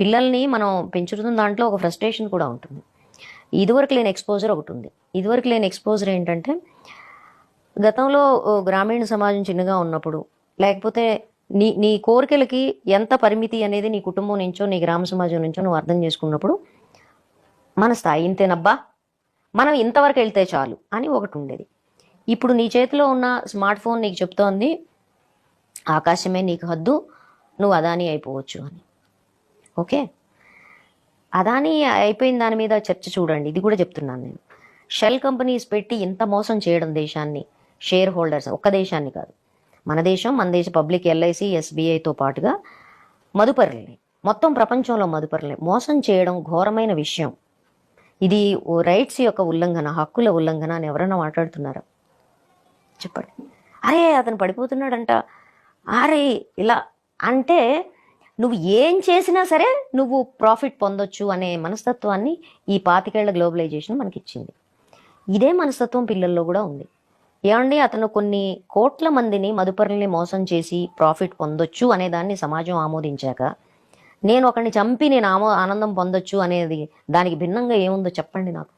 పిల్లల్ని మనం పెంచుతున్న దాంట్లో ఒక ఫ్రస్ట్రేషన్ కూడా ఉంటుంది. ఇదివరకు లేని ఎక్స్పోజర్ ఒకటి ఉంది. ఇదివరకు లేని ఎక్స్పోజర్ ఏంటంటే గతంలో గ్రామీణ సమాజం చిన్నగా ఉన్నప్పుడు లేకపోతే నీ నీ కోరికలకి ఎంత పరిమితి అనేది నీ కుటుంబం నుంచో నీ గ్రామ సమాజం నుంచో నువ్వు అర్థం చేసుకున్నప్పుడు మన స్థాయి ఇంతేనబ్బా మనం ఇంతవరకు వెళ్తే చాలు అని ఒకటి ఉండేది. ఇప్పుడు నీ చేతిలో ఉన్న స్మార్ట్ ఫోన్ నీకు చెప్తోంది ఆకాశమే నీకు హద్దు నువ్వు అదాని అయిపోవచ్చు అని. ఓకే? అదాని అయిపోయిన దాని మీద చర్చ చూడండి. ఇది కూడా చెప్తున్నాను నేను. షెల్ కంపెనీస్ పెట్టి ఇంత మోసం చేయడం దేశాన్ని షేర్ హోల్డర్స్ ఒక్క దేశాన్ని కాదు. మన దేశం మన దేశ పబ్లిక్ ఎల్ఐసి ఎస్బీఐతో పాటుగా మదుపరులని మొత్తం ప్రపంచంలో మదుపరులే. మోసం చేయడం ఘోరమైన విషయం. ఇది ఓ రైట్స్ యొక్క ఉల్లంఘన హక్కుల ఉల్లంఘన అని ఎవరైనా మాట్లాడుతున్నారా? చెప్పండి. అరే అతను పడిపోతున్నాడంట. అరే ఇలా అంటే నువ్వు ఏం చేసినా సరే నువ్వు ప్రాఫిట్ పొందొచ్చు అనే మనస్తత్వాన్ని ఈ పాతికేళ్ళ గ్లోబలైజేషన్ మనకి ఇచ్చింది ఇదే మనస్తత్వం పిల్లల్లో కూడా ఉంది. ఏమండి? అతను కొన్ని కోట్ల మందిని మదుపరుల్ని మోసం చేసి ప్రాఫిట్ పొందొచ్చు అనే దాన్ని సమాజం ఆమోదించాక నేను ఒకరిని చంపి నేను ఆమో ఆనందం పొందొచ్చు అనేది దానికి భిన్నంగా ఏముందో చెప్పండి నాకు.